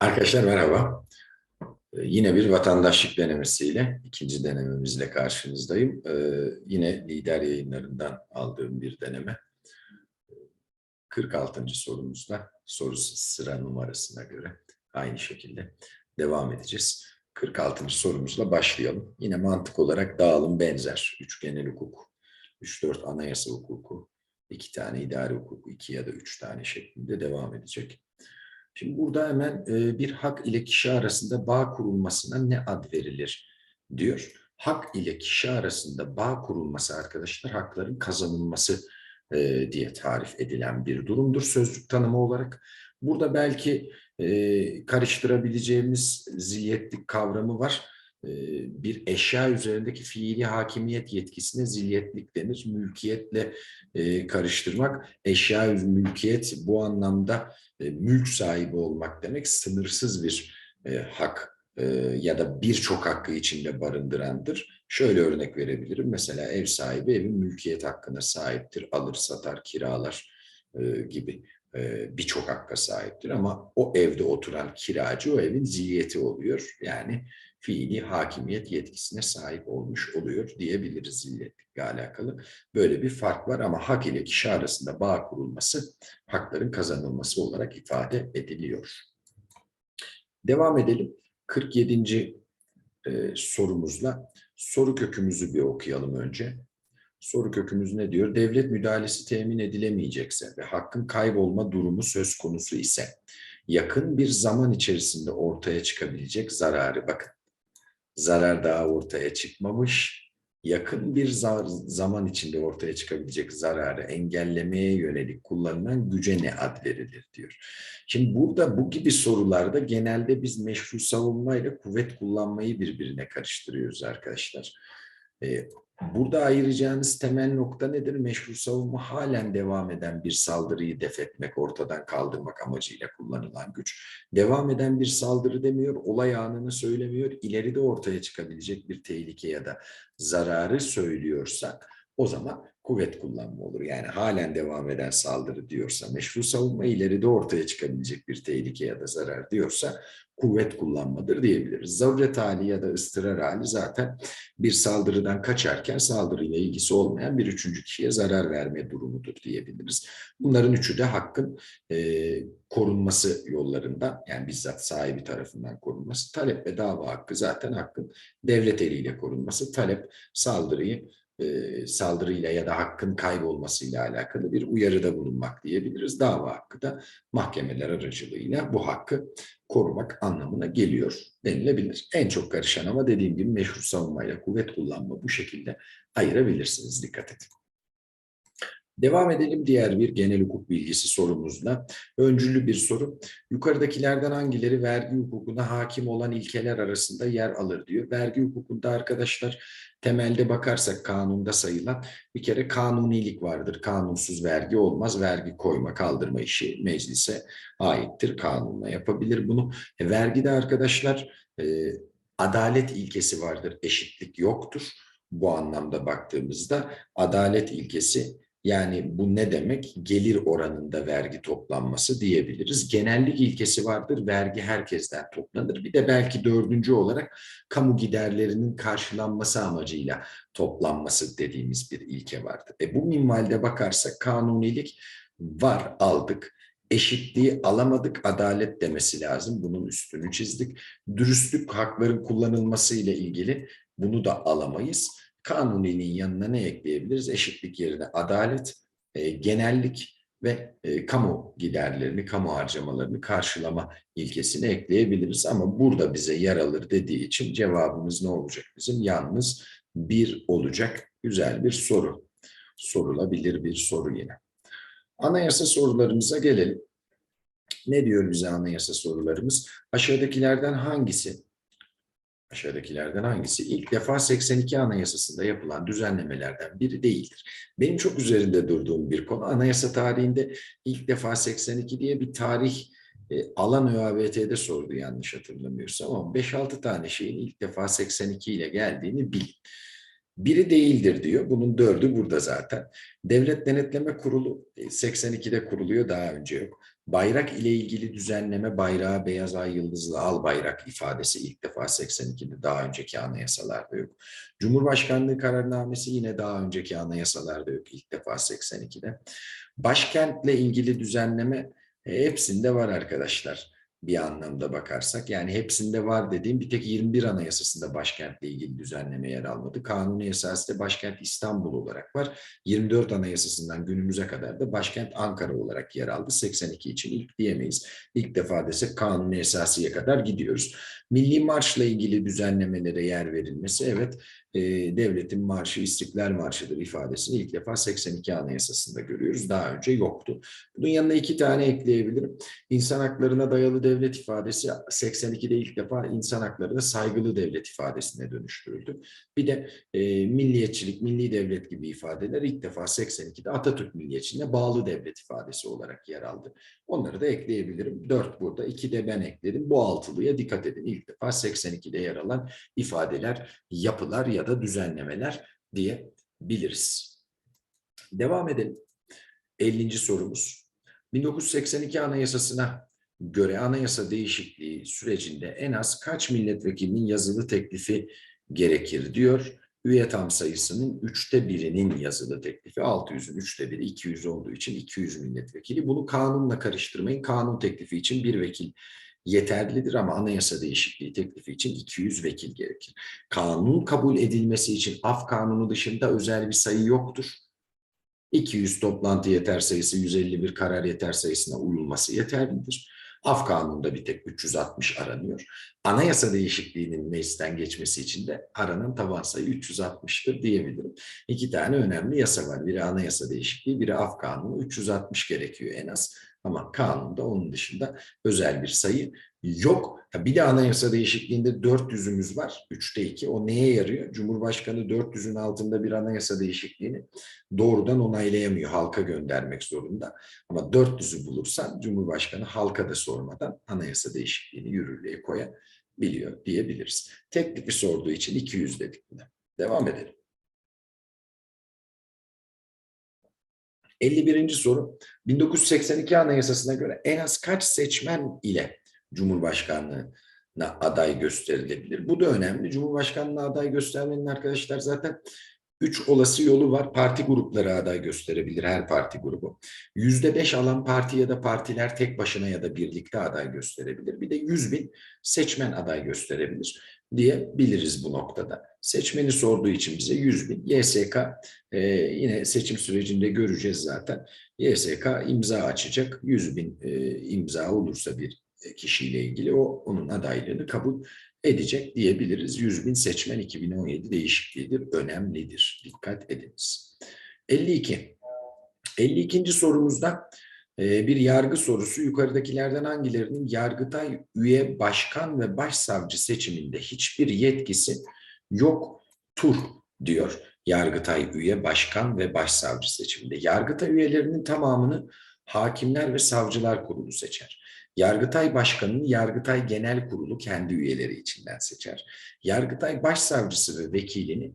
Arkadaşlar merhaba. Ee, Yine bir vatandaşlık denemesiyle, ikinci denememizle karşınızdayım. Ee, yine lider yayınlarından aldığım bir deneme. 46. sorumuzda soru sıra numarasına göre aynı şekilde devam edeceğiz. 46. sorumuzla başlayalım. Yine mantık olarak dağılım benzer. Üç genel hukuk, 3-4 anayasa hukuku, iki tane idari hukuk, iki ya da üç tane şeklinde devam edecek. Şimdi burada hemen e, bir hak ile kişi arasında bağ kurulmasına ne ad verilir diyor. Hak ile kişi arasında bağ kurulması arkadaşlar hakların kazanılması e, diye tarif edilen bir durumdur sözlük tanımı olarak. Burada belki e, karıştırabileceğimiz zilyetlik kavramı var. Bir eşya üzerindeki fiili hakimiyet yetkisine zilyetlik denir. Mülkiyetle e, karıştırmak, eşya mülkiyet bu anlamda e, mülk sahibi olmak demek sınırsız bir e, hak ya da birçok hakkı içinde barındırandır. Şöyle örnek verebilirim. Mesela ev sahibi evin mülkiyet hakkına sahiptir. Alır, satar, kiralar gibi birçok hakka sahiptir. Ama o evde oturan kiracı o evin ziyeti oluyor. Yani fiili hakimiyet yetkisine sahip olmuş oluyor diyebiliriz zilletlikle alakalı. Böyle bir fark var ama hak ile kişi arasında bağ kurulması hakların kazanılması olarak ifade ediliyor. Devam edelim. 47. E, sorumuzla soru kökümüzü bir okuyalım önce. Soru kökümüz ne diyor? Devlet müdahalesi temin edilemeyecekse ve hakkın kaybolma durumu söz konusu ise yakın bir zaman içerisinde ortaya çıkabilecek zararı bakın. Zarar daha ortaya çıkmamış. Yakın bir zaman içinde ortaya çıkabilecek zararı engellemeye yönelik kullanılan güce ne ad verilir diyor. Şimdi burada bu gibi sorularda genelde biz meşru savunma ile kuvvet kullanmayı birbirine karıştırıyoruz arkadaşlar. Ee, Burada ayıracağınız temel nokta nedir? Meşru savunma halen devam eden bir saldırıyı def etmek, ortadan kaldırmak amacıyla kullanılan güç. Devam eden bir saldırı demiyor, olay anını söylemiyor, ileride ortaya çıkabilecek bir tehlike ya da zararı söylüyorsak o zaman kuvvet kullanma olur. Yani halen devam eden saldırı diyorsa, meşru savunma ileride ortaya çıkabilecek bir tehlike ya da zarar diyorsa kuvvet kullanmadır diyebiliriz. Zaruret hali ya da ıstırar hali zaten bir saldırıdan kaçarken saldırıyla ilgisi olmayan bir üçüncü kişiye zarar verme durumudur diyebiliriz. Bunların üçü de hakkın e, korunması yollarından yani bizzat sahibi tarafından korunması. Talep ve dava hakkı zaten hakkın devlet eliyle korunması. Talep saldırıyı e, saldırıyla ya da hakkın kaybolmasıyla alakalı bir uyarıda bulunmak diyebiliriz. Dava hakkı da mahkemeler aracılığıyla bu hakkı korumak anlamına geliyor denilebilir. En çok karışan ama dediğim gibi meşru savunmayla kuvvet kullanma bu şekilde ayırabilirsiniz. Dikkat edin. Devam edelim diğer bir genel hukuk bilgisi sorumuzla. Öncüllü bir soru. Yukarıdakilerden hangileri vergi hukukuna hakim olan ilkeler arasında yer alır diyor. Vergi hukukunda arkadaşlar temelde bakarsak kanunda sayılan bir kere kanunilik vardır. Kanunsuz vergi olmaz. Vergi koyma kaldırma işi meclise aittir. Kanunla yapabilir bunu. E, vergide arkadaşlar e, adalet ilkesi vardır. Eşitlik yoktur. Bu anlamda baktığımızda adalet ilkesi yani bu ne demek? Gelir oranında vergi toplanması diyebiliriz. Genellik ilkesi vardır. Vergi herkesten toplanır. Bir de belki dördüncü olarak kamu giderlerinin karşılanması amacıyla toplanması dediğimiz bir ilke vardır. E bu minvalde bakarsak kanunilik var aldık. Eşitliği alamadık, adalet demesi lazım. Bunun üstünü çizdik. Dürüstlük hakların kullanılması ile ilgili bunu da alamayız Kanuniliğin yanına ne ekleyebiliriz? Eşitlik yerine adalet, e, genellik ve e, kamu giderlerini, kamu harcamalarını karşılama ilkesini ekleyebiliriz. Ama burada bize yer alır dediği için cevabımız ne olacak bizim? Yalnız bir olacak. Güzel bir soru. Sorulabilir bir soru yine. Anayasa sorularımıza gelelim. Ne diyor bize anayasa sorularımız? Aşağıdakilerden hangisi aşağıdakilerden hangisi ilk defa 82 Anayasası'nda yapılan düzenlemelerden biri değildir. Benim çok üzerinde durduğum bir konu anayasa tarihinde ilk defa 82 diye bir tarih e, alan ÖABT'de sordu yanlış hatırlamıyorsam ama 5-6 tane şeyin ilk defa 82 ile geldiğini bilin. Biri değildir diyor. Bunun dördü burada zaten. Devlet Denetleme Kurulu 82'de e, kuruluyor daha önce yok. Bayrak ile ilgili düzenleme bayrağı beyaz ay yıldızlı al bayrak ifadesi ilk defa 82'de daha önceki anayasalarda yok. Cumhurbaşkanlığı kararnamesi yine daha önceki anayasalarda yok ilk defa 82'de. Başkentle ilgili düzenleme e, hepsinde var arkadaşlar bir anlamda bakarsak. Yani hepsinde var dediğim bir tek 21 Anayasası'nda başkentle ilgili düzenleme yer almadı. Kanuni esasında başkent İstanbul olarak var. 24 Anayasası'ndan günümüze kadar da başkent Ankara olarak yer aldı. 82 için ilk diyemeyiz. İlk defa desek kanuni esasıya kadar gidiyoruz. Milli Marş'la ilgili düzenlemelere yer verilmesi evet e, devletin marşı İstiklal Marşı'dır ifadesini ilk defa 82 Anayasası'nda görüyoruz. Daha önce yoktu. Bunun yanına iki tane ekleyebilirim. İnsan haklarına dayalı devlet ifadesi 82'de ilk defa insan haklarına saygılı devlet ifadesine dönüştürüldü. Bir de e, milliyetçilik, milli devlet gibi ifadeler ilk defa 82'de Atatürk milliyetçiliğine bağlı devlet ifadesi olarak yer aldı. Onları da ekleyebilirim. Dört burada, iki de ben ekledim. Bu altılıya dikkat edin. İlk defa 82'de yer alan ifadeler, yapılar ya da düzenlemeler diyebiliriz. Devam edelim. 50. sorumuz. 1982 Anayasası'na göre anayasa değişikliği sürecinde en az kaç milletvekilinin yazılı teklifi gerekir diyor. Üye tam sayısının üçte birinin yazılı teklifi 600'ün üçte biri 200 olduğu için 200 milletvekili. Bunu kanunla karıştırmayın. Kanun teklifi için bir vekil yeterlidir ama anayasa değişikliği teklifi için 200 vekil gerekir. Kanun kabul edilmesi için af kanunu dışında özel bir sayı yoktur. 200 toplantı yeter sayısı 151 karar yeter sayısına uyulması yeterlidir. Af kanununda bir tek 360 aranıyor. Anayasa değişikliğinin meclisten geçmesi için de aranan taban sayı 360'tır diyebilirim. İki tane önemli yasa var. Biri anayasa değişikliği, biri af kanunu. 360 gerekiyor en az. Ama kanunda onun dışında özel bir sayı yok. Bir de anayasa değişikliğinde 400'ümüz var. 3'te 2. O neye yarıyor? Cumhurbaşkanı 400'ün altında bir anayasa değişikliğini doğrudan onaylayamıyor. Halka göndermek zorunda. Ama 400'ü bulursan Cumhurbaşkanı halka da sormadan anayasa değişikliğini yürürlüğe koyabiliyor diyebiliriz. Teklifi sorduğu için 200 dedik buna. Devam edelim. 51. soru. 1982 Anayasası'na göre en az kaç seçmen ile Cumhurbaşkanlığına aday gösterilebilir? Bu da önemli. Cumhurbaşkanlığına aday göstermenin arkadaşlar zaten üç olası yolu var. Parti grupları aday gösterebilir her parti grubu. Yüzde beş alan parti ya da partiler tek başına ya da birlikte aday gösterebilir. Bir de yüz bin seçmen aday gösterebilir diyebiliriz bu noktada. Seçmeni sorduğu için bize 100 bin. YSK e, yine seçim sürecinde göreceğiz zaten. YSK imza açacak. 100 bin e, imza olursa bir kişiyle ilgili o onun adaylığını kabul edecek diyebiliriz. 100 bin seçmen 2017 değişikliğidir. Önemlidir. Dikkat ediniz. 52. 52. sorumuzda bir yargı sorusu. Yukarıdakilerden hangilerinin Yargıtay üye başkan ve başsavcı seçiminde hiçbir yetkisi yoktur diyor. Yargıtay üye başkan ve başsavcı seçiminde. Yargıtay üyelerinin tamamını hakimler ve savcılar kurulu seçer. Yargıtay Başkanı'nı Yargıtay Genel Kurulu kendi üyeleri içinden seçer. Yargıtay Başsavcısı ve vekilini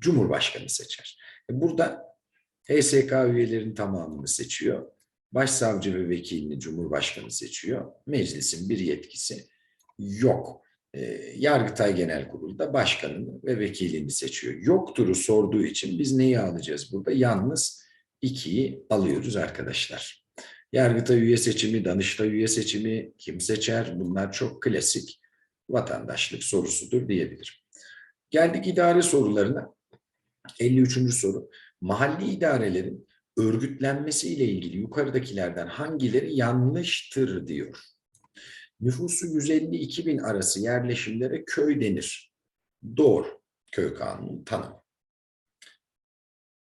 Cumhurbaşkanı seçer. Burada HSK üyelerinin tamamını seçiyor. Başsavcı ve vekilini Cumhurbaşkanı seçiyor. Meclisin bir yetkisi yok. E, Yargıtay Genel Kurulu da başkanını ve vekilini seçiyor. Yoktur'u sorduğu için biz neyi alacağız burada? Yalnız ikiyi alıyoruz arkadaşlar. Yargıtay üye seçimi, Danıştay üye seçimi, kim seçer? Bunlar çok klasik vatandaşlık sorusudur diyebilirim. Geldik idare sorularına. 53. soru. Mahalli idarelerin örgütlenmesiyle ilgili yukarıdakilerden hangileri yanlıştır diyor. Nüfusu 152 bin arası yerleşimlere köy denir. Doğru. Köy kanunu tanım.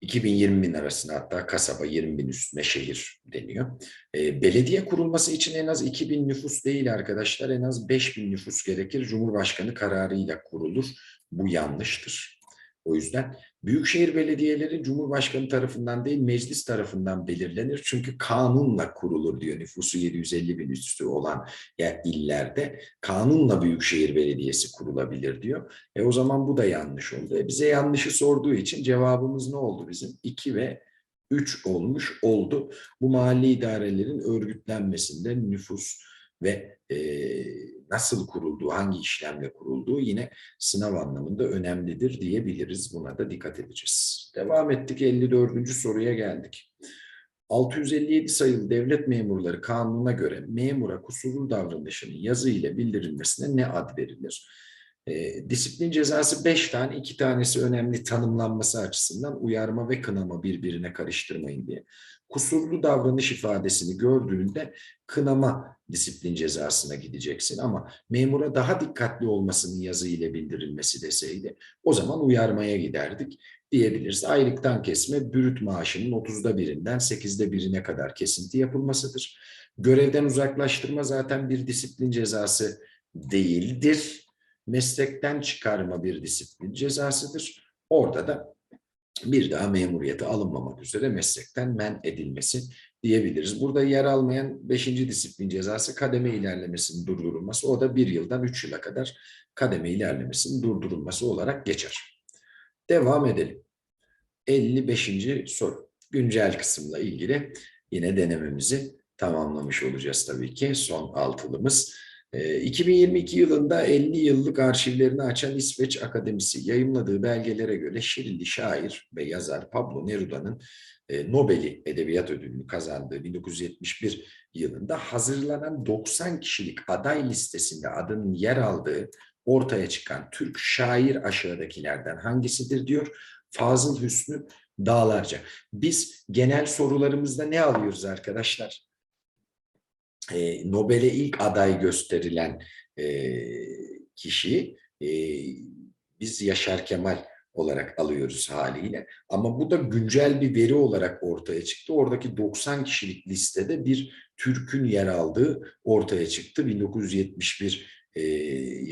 2020 bin arasında hatta kasaba 20 bin üstüne şehir deniyor. E, belediye kurulması için en az 2 bin nüfus değil arkadaşlar en az 5 bin nüfus gerekir. Cumhurbaşkanı kararıyla kurulur. Bu yanlıştır. O yüzden büyükşehir belediyeleri Cumhurbaşkanı tarafından değil meclis tarafından belirlenir. Çünkü kanunla kurulur diyor nüfusu 750 bin üstü olan ya illerde kanunla büyükşehir belediyesi kurulabilir diyor. E o zaman bu da yanlış oldu. E bize yanlışı sorduğu için cevabımız ne oldu bizim? 2 ve 3 olmuş oldu. Bu mahalli idarelerin örgütlenmesinde nüfus ve e, nasıl kurulduğu, hangi işlemle kurulduğu yine sınav anlamında önemlidir diyebiliriz. Buna da dikkat edeceğiz. Devam ettik 54. soruya geldik. 657 sayılı devlet memurları kanununa göre memura kusurlu davranışının yazı ile bildirilmesine ne ad verilir? E, disiplin cezası 5 tane, 2 tanesi önemli tanımlanması açısından uyarma ve kınama birbirine karıştırmayın diye. Kusurlu davranış ifadesini gördüğünde kınama disiplin cezasına gideceksin ama memura daha dikkatli olmasının yazı ile bildirilmesi deseydi o zaman uyarmaya giderdik diyebiliriz. Aylıktan kesme bürüt maaşının 30'da birinden 8'de birine kadar kesinti yapılmasıdır. Görevden uzaklaştırma zaten bir disiplin cezası değildir. Meslekten çıkarma bir disiplin cezasıdır. Orada da bir daha memuriyete alınmamak üzere meslekten men edilmesi diyebiliriz. Burada yer almayan beşinci disiplin cezası kademe ilerlemesinin durdurulması. O da bir yıldan üç yıla kadar kademe ilerlemesinin durdurulması olarak geçer. Devam edelim. 55. soru. Güncel kısımla ilgili yine denememizi tamamlamış olacağız tabii ki. Son altılımız. 2022 yılında 50 yıllık arşivlerini açan İsveç Akademisi yayımladığı belgelere göre Şirinli şair ve yazar Pablo Neruda'nın Nobel'i Edebiyat Ödülünü kazandığı 1971 yılında hazırlanan 90 kişilik aday listesinde adının yer aldığı ortaya çıkan Türk şair aşağıdakilerden hangisidir diyor. Fazıl Hüsnü Dağlarca. Biz genel sorularımızda ne alıyoruz arkadaşlar? E, Nobel'e ilk aday gösterilen e, kişi e, biz Yaşar Kemal olarak alıyoruz haliyle. Ama bu da güncel bir veri olarak ortaya çıktı. Oradaki 90 kişilik listede bir Türk'ün yer aldığı ortaya çıktı. 1971 e,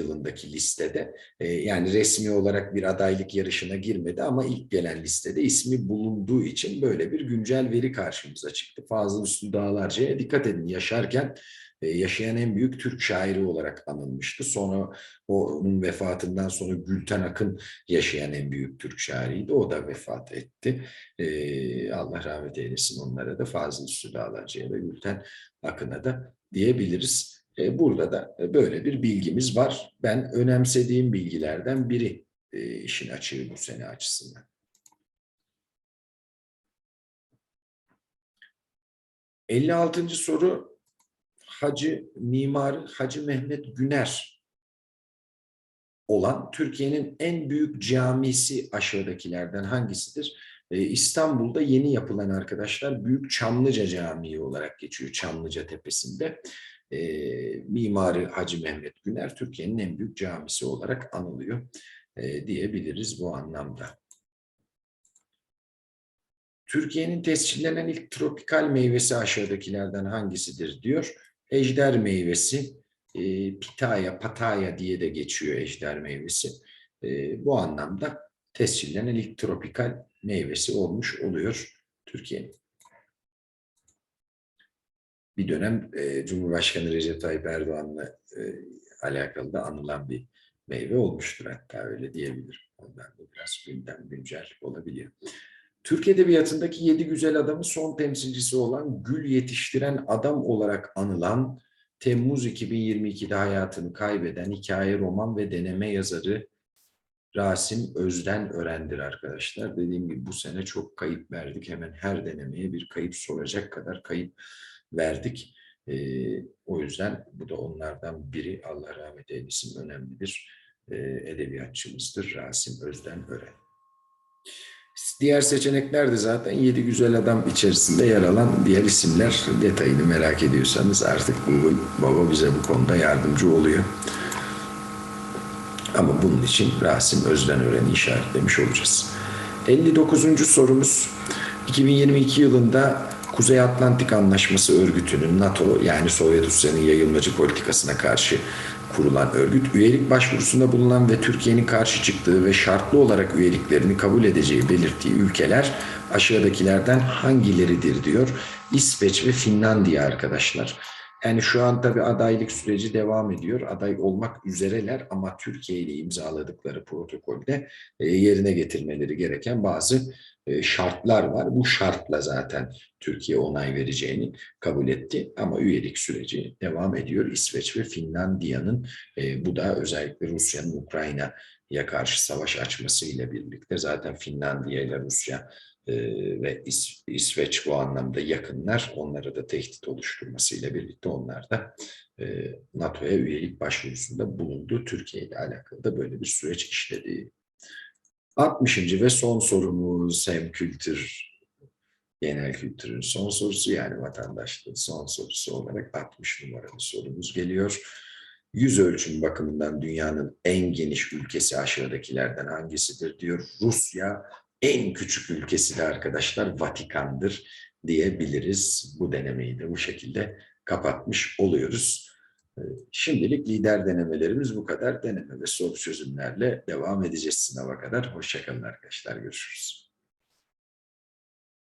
yılındaki listede. E, yani resmi olarak bir adaylık yarışına girmedi ama ilk gelen listede ismi bulunduğu için böyle bir güncel veri karşımıza çıktı. Fazıl Üstü Dağlarca'ya dikkat edin yaşarken e, yaşayan en büyük Türk şairi olarak anılmıştı. Sonra onun vefatından sonra Gülten Akın yaşayan en büyük Türk şairiydi. O da vefat etti. E, Allah rahmet eylesin onlara da Fazıl Üstü Dağlarca'ya da Gülten Akın'a da diyebiliriz. E, burada da böyle bir bilgimiz var. Ben önemsediğim bilgilerden biri e, işin açığı bu sene açısından. Elli altıncı soru Hacı Mimar Hacı Mehmet Güner olan Türkiye'nin en büyük camisi aşağıdakilerden hangisidir? Ee, İstanbul'da yeni yapılan arkadaşlar Büyük Çamlıca Camii olarak geçiyor Çamlıca Tepesi'nde e, mimarı Hacı Mehmet Güner Türkiye'nin en büyük camisi olarak anılıyor e, diyebiliriz bu anlamda. Türkiye'nin tescillenen ilk tropikal meyvesi aşağıdakilerden hangisidir diyor. Ejder meyvesi, e, pitaya, pataya diye de geçiyor ejder meyvesi. E, bu anlamda tescillenen ilk tropikal meyvesi olmuş oluyor Türkiye'nin bir dönem e, Cumhurbaşkanı Recep Tayyip Erdoğan'la e, alakalı da anılan bir meyve olmuştur hatta öyle diyebilirim. Ondan da biraz gündem güncel olabiliyor. Türk Edebiyatı'ndaki yedi güzel adamın son temsilcisi olan Gül Yetiştiren Adam olarak anılan Temmuz 2022'de hayatını kaybeden hikaye, roman ve deneme yazarı Rasim Özden Örendir arkadaşlar. Dediğim gibi bu sene çok kayıp verdik. Hemen her denemeye bir kayıp soracak kadar kayıp verdik. E, o yüzden bu da onlardan biri Allah rahmet eylesin önemli bir e, edebiyatçımızdır Rasim Özden Ören. Diğer seçenekler de zaten Yedi Güzel Adam içerisinde yer alan diğer isimler. Detayını merak ediyorsanız artık Baba bize bu konuda yardımcı oluyor. Ama bunun için Rasim Özden Ören'i işaretlemiş olacağız. 59. sorumuz 2022 yılında Kuzey Atlantik Anlaşması örgütünün NATO yani Sovyet Rusya'nın yayılmacı politikasına karşı kurulan örgüt, üyelik başvurusunda bulunan ve Türkiye'nin karşı çıktığı ve şartlı olarak üyeliklerini kabul edeceği belirttiği ülkeler aşağıdakilerden hangileridir diyor. İsveç ve Finlandiya arkadaşlar. Yani şu an tabii adaylık süreci devam ediyor. Aday olmak üzereler ama Türkiye ile imzaladıkları protokolde e, yerine getirmeleri gereken bazı e, şartlar var. Bu şartla zaten Türkiye onay vereceğini kabul etti. Ama üyelik süreci devam ediyor. İsveç ve Finlandiya'nın e, bu da özellikle Rusya'nın Ukrayna'ya karşı savaş açmasıyla birlikte zaten Finlandiya ile Rusya e, ve İs- İsveç bu anlamda yakınlar. Onlara da tehdit oluşturmasıyla birlikte onlar da e, NATO'ya üyelik başvurusunda bulundu. Türkiye ile alakalı da böyle bir süreç işledi. 60. ve son sorumuz hem kültür, genel kültürün son sorusu yani vatandaşlığın son sorusu olarak 60 numaralı sorumuz geliyor. Yüz ölçüm bakımından dünyanın en geniş ülkesi aşağıdakilerden hangisidir diyor. Rusya en küçük ülkesi de arkadaşlar Vatikan'dır diyebiliriz. Bu denemeyi de bu şekilde kapatmış oluyoruz. Ee, Şimdilik lider denemelerimiz bu kadar. Deneme ve soru çözümlerle devam edeceğiz sınava kadar. Hoşçakalın arkadaşlar. Görüşürüz.